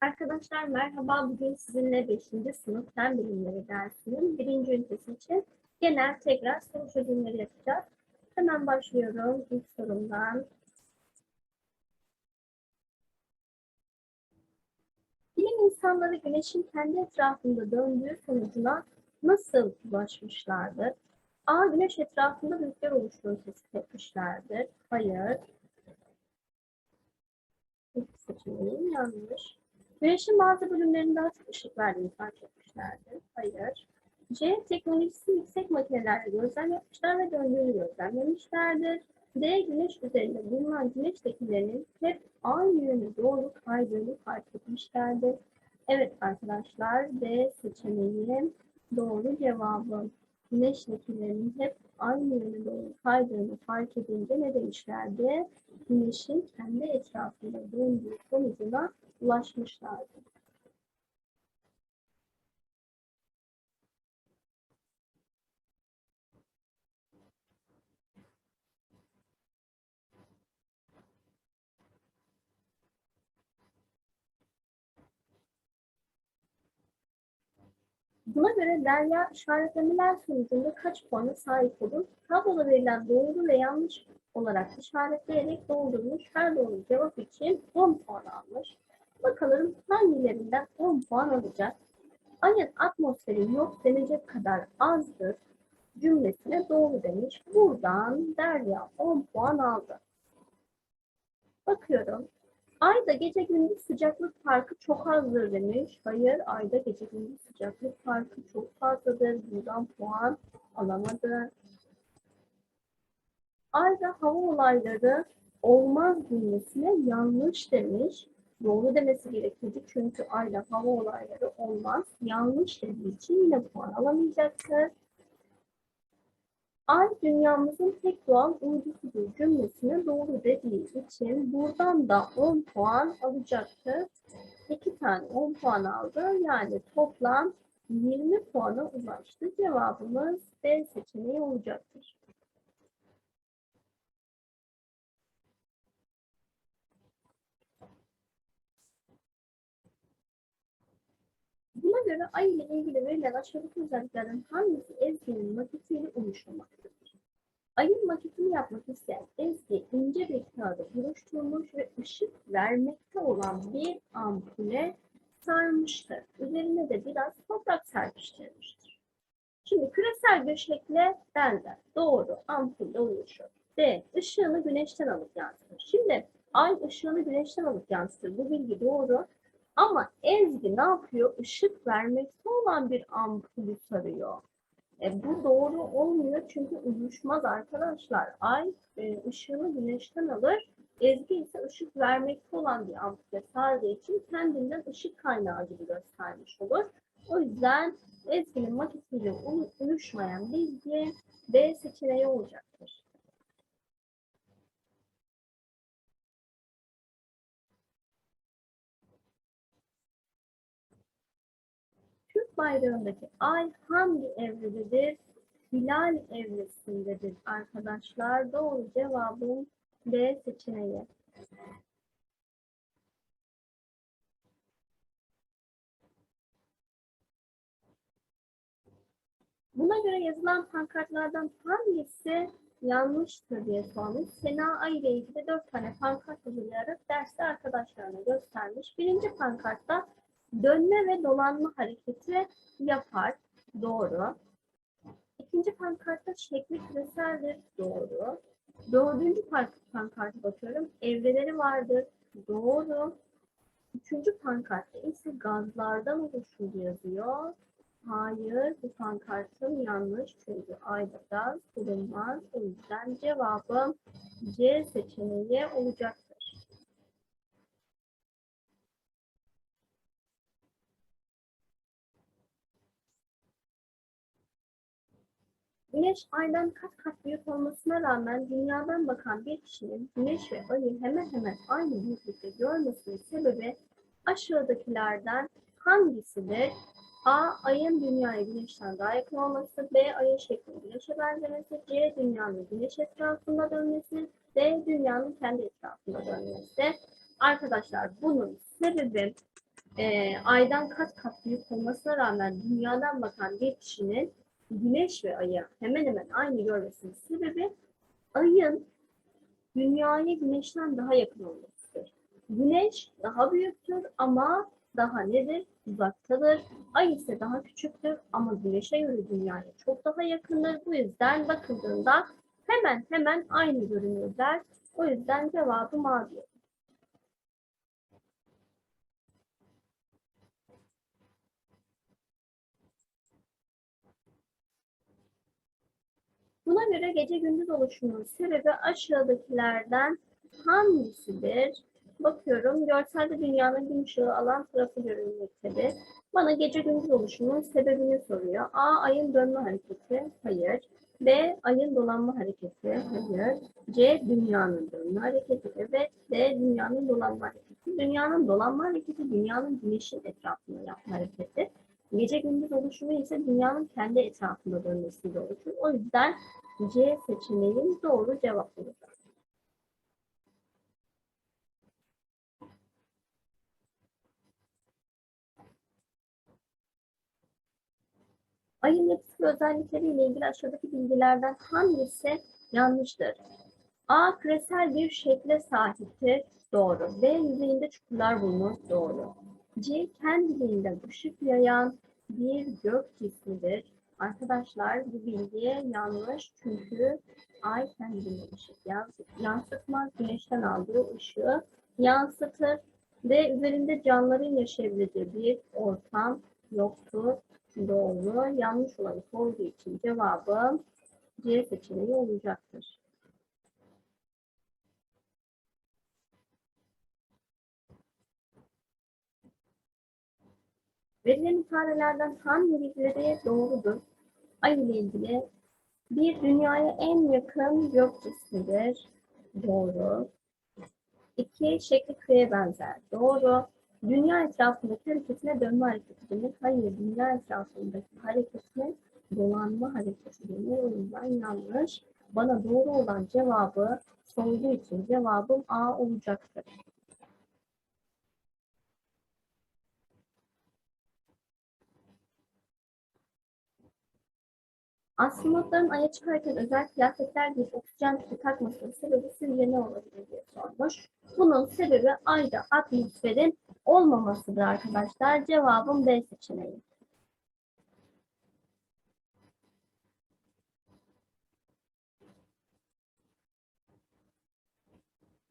Arkadaşlar merhaba. Bugün sizinle 5. sınıf fen bilimleri dersinin birinci ünitesi için genel tekrar soru çözümleri yapacağız. Hemen başlıyorum ilk sorumdan. Bilim insanları güneşin kendi etrafında döndüğü sonucuna nasıl ulaşmışlardır? A. Güneş etrafında rüzgar oluştuğunu tespit etmişlerdir. Hayır. İlk seçeneğim yanlış. Güneşin bazı bölümlerinde daha çok ışık verdiğini fark etmişlerdir. Hayır. C. Teknolojisi yüksek makinelerle gözlem yapmışlar ve döndüğünü gözlemlemişlerdir. D. Güneş üzerinde bulunan güneş lekelerinin hep aynı yöne doğru kaydığını fark etmişlerdir. Evet arkadaşlar D seçeneği doğru cevabı. Güneş lekelerinin hep aynı yöne doğru kaydığını fark edince ne demişlerdi? Güneşin kendi etrafında döndüğü sonucuna ulaşmışlardı. Buna göre Derya işaretlemeler sonucunda kaç puana sahip olur? Tabloda verilen doğru ve yanlış olarak işaretleyerek doldurmuş. Her doğru cevap için 10 puan almış. Bakalım hangilerinden 10 puan alacak? Ayın atmosferi yok denecek kadar azdır cümlesine doğru demiş. Buradan Derya 10 puan aldı. Bakıyorum. Ayda gece gündüz sıcaklık farkı çok azdır demiş. Hayır, ayda gece gündüz sıcaklık farkı çok fazladır. Buradan puan alamadı. Ayda hava olayları olmaz cümlesine yanlış demiş. Doğru demesi gerekirdi çünkü ayda hava olayları olmaz. Yanlış dediği için yine puan alamayacaktır. Ay dünyamızın tek doğal uydusudur cümlesine doğru dediği için buradan da 10 puan alacaktır. 2 tane 10 puan aldı. Yani toplam 20 puana ulaştı. Cevabımız B seçeneği olacaktır. Buna göre ay ile ilgili verilen aşağıdaki özelliklerden hangisi Ezgi'nin maketiyle uyuşmamaktadır? Ayın maketini yapmak isteyen Ezgi ince bir kağıda buruşturmuş ve ışık vermekte olan bir ampule sarmıştır. Üzerine de biraz toprak serpiştirmiştir. Şimdi küresel göçlekle benzer. Doğru. Ampulle uyuşur. D. Işığını güneşten alıp yansıtır. Şimdi ay ışığını güneşten alıp yansıtır. Bu bilgi doğru. Ama Ezgi ne yapıyor? Işık vermekte olan bir ampulü sarıyor. E, bu doğru olmuyor çünkü uyuşmaz arkadaşlar. Ay e, ışığını güneşten alır. Ezgi ise ışık vermekte olan bir ampule sardığı için kendinden ışık kaynağı gibi göstermiş olur. O yüzden Ezgi'nin maketiyle uy- uyuşmayan bilgi B seçeneği olacaktır. Türk bayrağındaki ay hangi evrededir? Hilal evresindedir arkadaşlar. Doğru cevabım D seçeneği. Buna göre yazılan pankartlardan hangisi yanlıştır diye sormuş. Sena Ay ile ilgili dört tane pankart hazırlayarak derste arkadaşlarına göstermiş. Birinci pankartta dönme ve dolanma hareketi yapar. Doğru. İkinci pankartta şekli küreseldir. Doğru. Dördüncü pank- pankarta bakıyorum. Evreleri vardır. Doğru. Üçüncü pankartta ise gazlardan oluşur yazıyor. Hayır, bu pankartın yanlış çünkü ayda gaz bulunmaz. O yüzden cevabım C seçeneği olacaktır. Güneş aydan kat kat büyük olmasına rağmen dünyadan bakan bir kişinin güneş ve ayı hemen hemen aynı büyüklükte görmesinin sebebi aşağıdakilerden hangisidir? A. Ayın dünyaya güneşten daha yakın olması. B. Ayın şeklinin güneşe benzemesi. C. Dünyanın güneş etrafında dönmesi. D. Dünyanın kendi etrafında dönmesi. Arkadaşlar bunun sebebi e, aydan kat kat büyük olmasına rağmen dünyadan bakan bir kişinin güneş ve ayı hemen hemen aynı görmesinin sebebi ayın dünyaya güneşten daha yakın olmasıdır. Güneş daha büyüktür ama daha nedir? Uzaktadır. Ay ise daha küçüktür ama güneşe göre dünyaya çok daha yakındır. Bu yüzden bakıldığında hemen hemen aynı görünürler. O yüzden cevabım A diyor. Buna göre gece gündüz oluşumunun sebebi aşağıdakilerden hangisidir? Bakıyorum görselde dünyanın gün ışığı alan tarafı görünmektedir. Bana gece gündüz oluşumunun sebebini soruyor. A. Ayın dönme hareketi. Hayır. B. Ayın dolanma hareketi. Hayır. C. Dünyanın dönme hareketi. Evet. D. Dünyanın dolanma hareketi. Dünyanın dolanma hareketi dünyanın güneşin etrafında yapma hareketi. Gece gündüz oluşumu ise dünyanın kendi etrafında dönmesiyle oluşur. O yüzden C seçeneğin doğru cevap olacak. Ayın yapısı ve özellikleriyle ilgili aşağıdaki bilgilerden hangisi yanlıştır? A. Küresel bir şekle sahiptir. Doğru. B. Yüzeyinde çukurlar bulunur. Doğru. C. Kendiliğinden ışık yayan bir gök cismidir. Arkadaşlar bu bilgi yanlış çünkü ay kendiliğinden ışık yans- yansıtmaz. Güneşten aldığı ışığı yansıtır ve üzerinde canlıların yaşayabileceği bir ortam yoktur. Doğru. Yanlış olan olduğu için cevabım C seçeneği olacaktır. Verilen ifadelerden hangileri doğrudur? Ay ile ilgili bir dünyaya en yakın gök cismidir. Doğru. İki, şekli küreye benzer. Doğru. Dünya etrafındaki hareketine dönme hareketi. Hayır, dünya etrafındaki hareketine dolanma hareketi denir. O yanlış. Bana doğru olan cevabı sorduğu için cevabım A olacaktır. Astronotların Ay'a çıkarken özel kıyafetler giyip oksijen tüpü takmasının sebebi sizce ne olabilir diye sormuş. Bunun sebebi Ay'da atmosferin olmamasıdır arkadaşlar. Cevabım B seçeneği.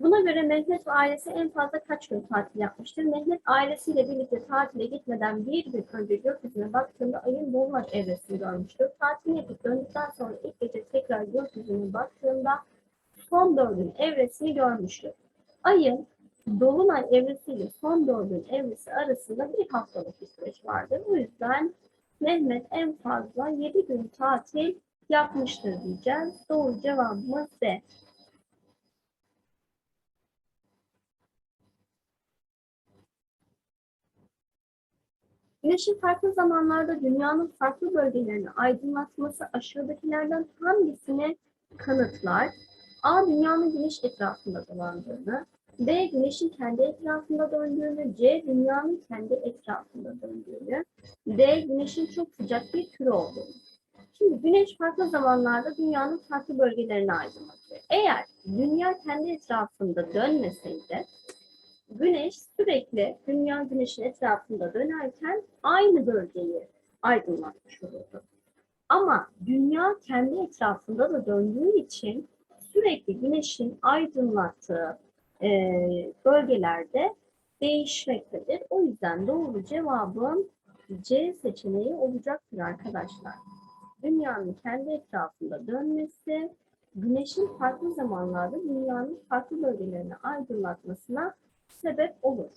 Buna göre Mehmet ve ailesi en fazla kaç gün tatil yapmıştır? Mehmet ailesiyle birlikte tatile gitmeden bir gün önce gökyüzüne baktığında ayın dolunay evresini görmüştür. Tatil yapıp döndükten sonra ilk gece tekrar gökyüzüne baktığında son dördün evresini görmüştür. Ayın dolunay evresiyle son dördün evresi arasında bir haftalık bir süreç vardır. O yüzden Mehmet en fazla 7 gün tatil yapmıştır diyeceğiz. Doğru cevabımız D. Güneşin farklı zamanlarda dünyanın farklı bölgelerini aydınlatması aşağıdakilerden hangisini kanıtlar? A. Dünyanın güneş etrafında dolandığını, B. Güneşin kendi etrafında döndüğünü, C. Dünyanın kendi etrafında döndüğünü, D. Güneşin çok sıcak bir küre olduğunu. Şimdi güneş farklı zamanlarda dünyanın farklı bölgelerini aydınlatıyor. Eğer dünya kendi etrafında dönmeseydi, Güneş sürekli dünya güneşin etrafında dönerken aynı bölgeyi aydınlatmış olurdu. Ama dünya kendi etrafında da döndüğü için sürekli güneşin aydınlattığı e, bölgelerde değişmektedir. O yüzden doğru cevabım C seçeneği olacaktır arkadaşlar. Dünyanın kendi etrafında dönmesi, güneşin farklı zamanlarda dünyanın farklı bölgelerini aydınlatmasına sebep olur.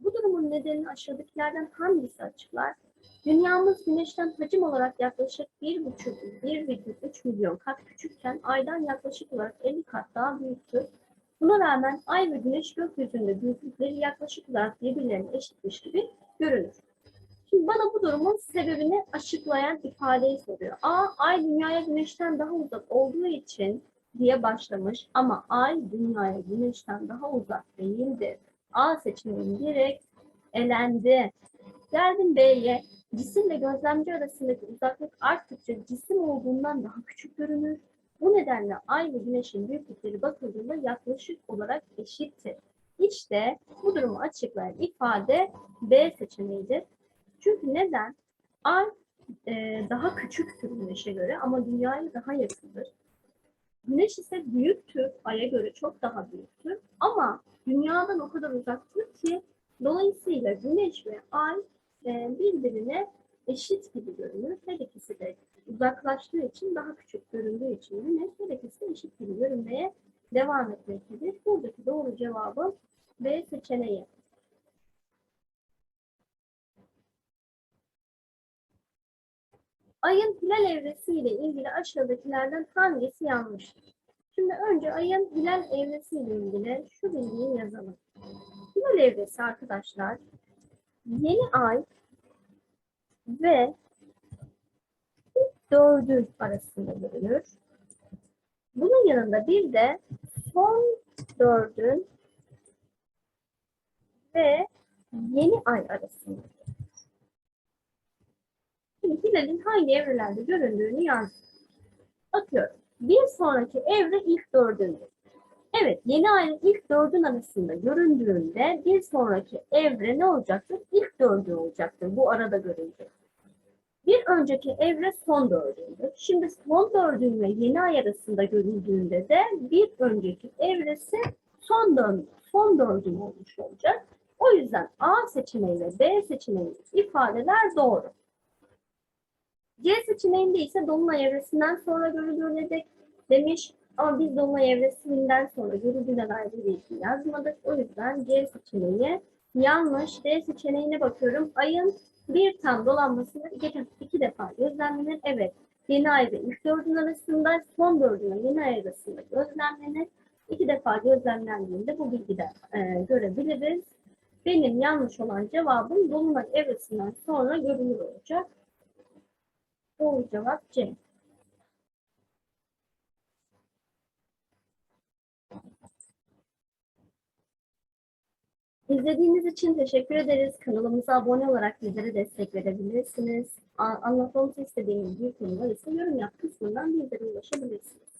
Bu durumun nedenini aşağıdakilerden hangisi açıklar? Dünyamız güneşten hacim olarak yaklaşık 1,5-1,3 milyon kat küçükken aydan yaklaşık olarak 50 kat daha büyüktür. Buna rağmen ay ve güneş gökyüzünde büyüklükleri yaklaşık olarak birbirlerine eşitmiş gibi görünür. Şimdi bana bu durumun sebebini açıklayan ifadeyi soruyor. A, ay dünyaya güneşten daha uzak olduğu için diye başlamış ama ay dünyaya güneşten daha uzak değildir. A seçeneği direkt elendi. Geldim B'ye. Cisimle gözlemci arasındaki uzaklık arttıkça cisim olduğundan daha küçük görünür. Bu nedenle ay ve güneşin büyüklükleri bakıldığında yaklaşık olarak eşittir. İşte bu durumu açıklayan ifade B seçeneğidir. Çünkü neden? Ay e, daha küçüktür güneşe göre ama dünyaya daha yakındır. Güneş ise büyüktür, aya göre çok daha büyüktür ama dünyadan o kadar uzaktır ki dolayısıyla güneş ve ay e, birbirine eşit gibi görünür. Her ikisi de uzaklaştığı için daha küçük göründüğü için güneş her ikisi de eşit gibi görünmeye devam etmektedir. Buradaki doğru cevabı B seçeneği. Ayın hilal evresi ile ilgili aşağıdakilerden hangisi yanlıştır? Şimdi önce ayın hilal evresi ile ilgili şu bilgiyi yazalım. Hilal evresi arkadaşlar yeni ay ve dördün arasında görülür. Bunun yanında bir de son dördün ve yeni ay arasında. Şimdi hilalin hangi evrelerde göründüğünü yazdım. Bakıyorum. Bir sonraki evre ilk dördündür. Evet, yeni ayın ilk dördün arasında göründüğünde bir sonraki evre ne olacaktır? İlk dördü olacaktır. Bu arada görülecek. Bir önceki evre son dördündür. Şimdi son dördün ve yeni ay arasında görüldüğünde de bir önceki evresi son dördün, son dördün olmuş olacak. O yüzden A seçeneği ve B seçeneği ifadeler doğru. C seçeneğinde ise dolunay evresinden sonra görülür dedik demiş. Ama biz dolunay evresinden sonra görüldüğüne dair bilgi yazmadık. O yüzden C seçeneği yanlış. D seçeneğine bakıyorum. Ayın bir tam dolanmasını iki, iki defa gözlemlenir. Evet. Yeni ay ve ilk dördün arasında, son dördün yeni ay arasında gözlemlenir. İki defa gözlemlendiğinde bu bilgiden e, görebiliriz. Benim yanlış olan cevabım dolunay evresinden sonra görülür olacak. Doğru cevap C. İzlediğiniz için teşekkür ederiz. Kanalımıza abone olarak bizlere destek verebilirsiniz. Anlatmamızı istediğiniz bir konu varsa yorum yap kısmından bizlere ulaşabilirsiniz.